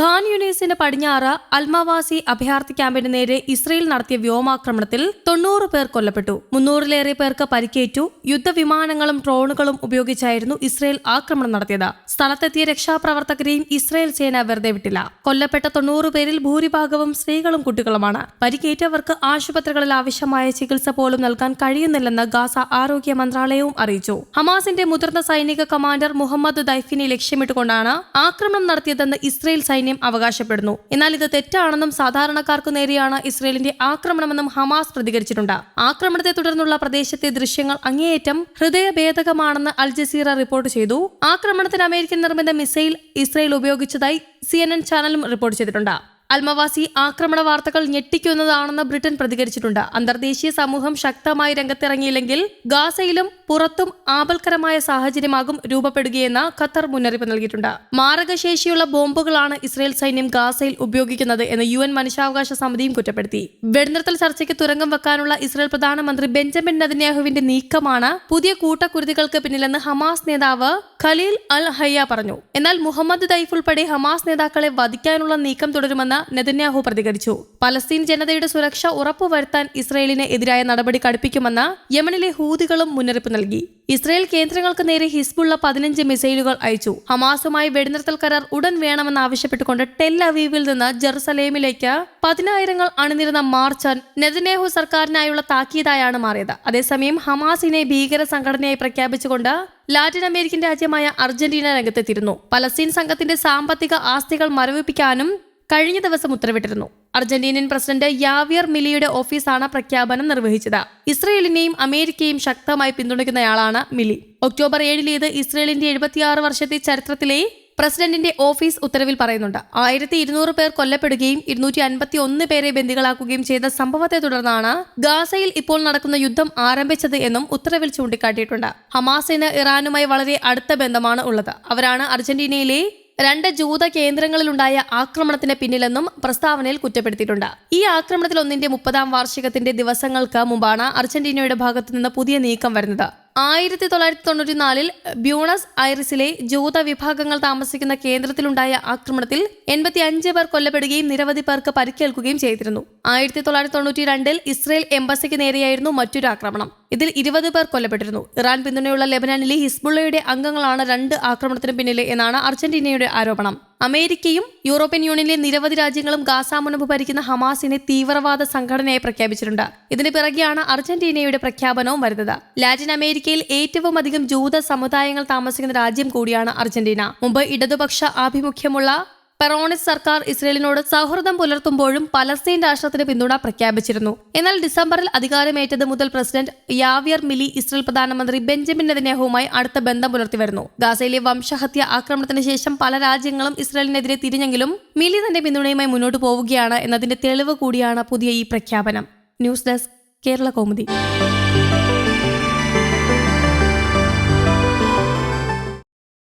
ഖാൻ യുനീസിന്റെ പടിഞ്ഞാറ് അൽമാവാസി അഭയാർത്ഥി ക്യാമ്പിന് നേരെ ഇസ്രയേൽ നടത്തിയ വ്യോമാക്രമണത്തിൽ തൊണ്ണൂറ് പേർ കൊല്ലപ്പെട്ടു. മുന്നൂറിലേറെ പേർക്ക് പരിക്കേറ്റു. യുദ്ധവിമാനങ്ങളും ഡ്രോണുകളും ഉപയോഗിച്ചായിരുന്നു ഇസ്രയേൽ ആക്രമണം നടത്തിയത്. സ്ഥലത്തെത്തിയ രക്ഷാപ്രവർത്തകരെയും ഇസ്രയേൽ സേന വെറുതെ വിട്ടില്ല. കൊല്ലപ്പെട്ട തൊണ്ണൂറ് പേരിൽ ഭൂരിഭാഗവും സ്ത്രീകളും കുട്ടികളുമാണ്. പരിക്കേറ്റവർക്ക് ആശുപത്രികളിൽ ആവശ്യമായ ചികിത്സ പോലും നൽകാൻ കഴിയുന്നില്ലെന്ന് ഗാസ ആരോഗ്യ മന്ത്രാലയവും അറിയിച്ചു. ഹമാസിന്റെ മുതിർന്ന സൈനിക കമാൻഡർ മുഹമ്മദ് ദൈഫിനെ ലക്ഷ്യമിട്ടുകൊണ്ടാണ് ആക്രമണം നടത്തിയതെന്ന് ഇസ്രയേൽ സൈന്യം അവകാശപ്പെടുന്നു. എന്നാൽ ഇത് തെറ്റാണെന്നും സാധാരണക്കാർക്കു നേരെയാണ് ഇസ്രയേലിന്റെ ആക്രമണമെന്നും ഹമാസ് പ്രതികരിച്ചിട്ടുണ്ട്. ആക്രമണത്തെ തുടർന്നുള്ള പ്രദേശത്തെ ദൃശ്യങ്ങൾ അങ്ങേയറ്റം ഹൃദയഭേദകമാണെന്ന് അൽ ജസീറ റിപ്പോർട്ട് ചെയ്തു. ആക്രമണത്തിന് അമേരിക്കൻ നിർമ്മിത മിസൈൽ ഇസ്രയേൽ ഉപയോഗിച്ചതായി സി ചാനലും റിപ്പോർട്ട് ചെയ്തിട്ടുണ്ട്. അൽമവാസി ആക്രമണ വാർത്തകൾ ഞെട്ടിക്കുന്നതാണെന്ന് ബ്രിട്ടൻ പ്രതികരിച്ചിട്ടുണ്ട്. അന്തർദേശീയ സമൂഹം ശക്തമായി രംഗത്തിറങ്ങിയില്ലെങ്കിൽ ഗാസയിലും പുറത്തും ആപൽക്കരമായ സാഹചര്യമാകും രൂപപ്പെടുകയെന്ന് ഖത്തർ മുന്നറിയിപ്പ് നൽകിയിട്ടുണ്ട്. മാരകശേഷിയുള്ള ബോംബുകളാണ് ഇസ്രയേൽ സൈന്യം ഗാസയിൽ ഉപയോഗിക്കുന്നത് എന്ന് യു എൻ മനുഷ്യാവകാശ സമിതിയും കുറ്റപ്പെടുത്തി. വെടിനിർത്തൽ ചർച്ചയ്ക്ക് തുരങ്കം വെക്കാനുള്ള ഇസ്രയേൽ പ്രധാനമന്ത്രി ബെഞ്ചമിൻ നദന്യാഹുവിന്റെ നീക്കമാണ് പുതിയ കൂട്ടക്കുരുതികൾക്ക് പിന്നിലെന്ന് ഹമാസ് നേതാവ് ഖലീൽ അൽ ഹയ്യ പറഞ്ഞു എന്നാൽ മുഹമ്മദ് ദൈഫ് ഉൾപ്പെടെ ഹമാസ് നേതാക്കളെ വധിക്കാനുള്ള നീക്കം തുടരുമെന്ന് നെതന്യാഹു പ്രതികരിച്ചു. പലസ്തീൻ ജനതയുടെ സുരക്ഷ ഉറപ്പുവരുത്താൻ ഇസ്രയേലിന് എതിരായ നടപടി കടുപ്പിക്കുമെന്ന് യമനിലെ ഹൂദികളും മുന്നറിയിപ്പ് നൽകി. ഇസ്രയേൽ കേന്ദ്രങ്ങൾക്ക് നേരെ ഹിസ്ബുള്ള പതിനഞ്ച് മിസൈലുകൾ അയച്ചു. ഹമാസുമായി വെടിനിർത്തൽ കരാർ ഉടൻ വേണമെന്ന് ആവശ്യപ്പെട്ടുകൊണ്ട് ടെൽ അവീവിൽ നിന്ന് ജെറുസലേമിലേക്ക് പതിനായിരങ്ങൾ അണിനിരുന്ന മാർച്ച് നെതന്യാഹു സർക്കാരിനായുള്ള താക്കീതായാണ് മാറിയത്. അതേസമയം ഹമാസിനെ ഭീകര സംഘടനയായി പ്രഖ്യാപിച്ചുകൊണ്ട് ലാറ്റിൻ അമേരിക്കൻ രാജ്യമായ അർജന്റീന രംഗത്തെത്തിയിരുന്നു. പലസ്തീൻ സംഘത്തിന്റെ സാമ്പത്തിക ആസ്തികൾ മരവിപ്പിക്കാനും കഴിഞ്ഞ ദിവസം ഉത്തരവിട്ടിരുന്നു. അർജന്റീനിയൻ പ്രസിഡന്റ് യാവിയർ മിലിയുടെ ഓഫീസാണ് പ്രഖ്യാപനം നിർവഹിച്ചത്. ഇസ്രയേലിനെയും അമേരിക്കയും ശക്തമായി പിന്തുണയ്ക്കുന്നയാളാണ് മിലി ഒക്ടോബർ ഏഴിലേത് ഇസ്രയേലിന്റെ എഴുപത്തിയാറ് വർഷത്തെ ചരിത്രത്തിലെ പ്രസിഡന്റിന്റെ ഓഫീസ് ഉത്തരവിൽ പറയുന്നുണ്ട്. ആയിരത്തി ഇരുന്നൂറ് പേർ കൊല്ലപ്പെടുകയും ഇരുന്നൂറ്റി അൻപത്തി ഒന്ന് പേരെ ബന്ദികളാക്കുകയും ചെയ്ത സംഭവത്തെ തുടർന്നാണ് ഗാസയിൽ ഇപ്പോൾ നടക്കുന്ന യുദ്ധം ആരംഭിച്ചത് എന്നും ഉത്തരവിൽ ചൂണ്ടിക്കാട്ടിയിട്ടുണ്ട്. ഹമാസിന് ഇറാനുമായി വളരെ അടുത്ത ബന്ധമാണ് ഉള്ളത്. അവരാണ് അർജന്റീനയിലെ രണ്ട് ജൂത കേന്ദ്രങ്ങളിലുണ്ടായ ആക്രമണത്തിന് പിന്നിലെന്നും പ്രസ്താവനയിൽ കുറ്റപ്പെടുത്തിയിട്ടുണ്ട്. ഈ ആക്രമണത്തിൽ ഒന്നിന്റെ മുപ്പതാം വാർഷികത്തിന്റെ ദിവസങ്ങൾക്ക് മുമ്പാണ് അർജന്റീനയുടെ ഭാഗത്തു നിന്ന് പുതിയ നീക്കം വരുന്നത്. ആയിരത്തി തൊള്ളായിരത്തി തൊണ്ണൂറ്റിനാലിൽ ബ്യൂണസ് ഐറിസിലെ ജൂത വിഭാഗങ്ങൾ താമസിക്കുന്ന കേന്ദ്രത്തിലുണ്ടായ ആക്രമണത്തിൽ എൺപത്തി അഞ്ച് പേർ കൊല്ലപ്പെടുകയും നിരവധി പേർക്ക് പരിക്കേൽക്കുകയും ചെയ്തിരുന്നു. ആയിരത്തി തൊള്ളായിരത്തി തൊണ്ണൂറ്റി രണ്ടിൽ ഇസ്രയേൽ എംബസിക്ക് നേരെയായിരുന്നു മറ്റൊരു ആക്രമണം. ഇതിൽ ഇരുപത് പേർ കൊല്ലപ്പെട്ടിരുന്നു. ഇറാൻ പിന്തുണയുള്ള ലെബനാനിലെ ഹിസ്ബുള്ളയുടെ അംഗങ്ങളാണ് രണ്ട് ആക്രമണത്തിന് പിന്നിലെ എന്നാണ് അർജന്റീനയുടെ ആരോപണം. അമേരിക്കയും യൂറോപ്യൻ യൂണിയനിലെ നിരവധി രാജ്യങ്ങളും ഗാസ മുനമ്പ് ഭരിക്കുന്ന ഹമാസിനെ തീവ്രവാദ സംഘടനയായി പ്രഖ്യാപിച്ചിട്ടുണ്ട്. ഇതിന് പിറകെയാണ് അർജന്റീനയുടെ പ്രഖ്യാപനവും വരുന്നത്. ലാറ്റിൻ അമേരിക്കയിൽ ഏറ്റവും അധികം ജൂത സമുദായങ്ങൾ താമസിക്കുന്ന രാജ്യം കൂടിയാണ് അർജന്റീന. മുമ്പ് ഇടതുപക്ഷ ആഭിമുഖ്യമുള്ള പെറോണിസ് സർക്കാർ ഇസ്രയേലിനോട് സൗഹൃദം പുലർത്തുമ്പോഴും പലസ്തീൻ രാഷ്ട്രത്തിന് പിന്തുണ പ്രഖ്യാപിച്ചിരുന്നു. എന്നാൽ ഡിസംബറിൽ അധികാരമേറ്റത് മുതൽ പ്രസിഡന്റ് യാവിയർ മിലി ഇസ്രയേൽ പ്രധാനമന്ത്രി ബെഞ്ചമിൻ നെതന്യാഹുവുമായി അടുത്ത ബന്ധം പുലർത്തിവരുന്നു. ഗാസയിലെ വംശഹത്യ ആക്രമണത്തിന് ശേഷം പല രാജ്യങ്ങളും ഇസ്രയേലിനെതിരെ തിരിഞ്ഞെങ്കിലും മിലി തന്റെ പിന്തുണയുമായി മുന്നോട്ട് പോവുകയാണ് എന്നതിന്റെ തെളിവ് കൂടിയാണ് പുതിയ ഈ പ്രഖ്യാപനം. News desk Kerala Kaumudi.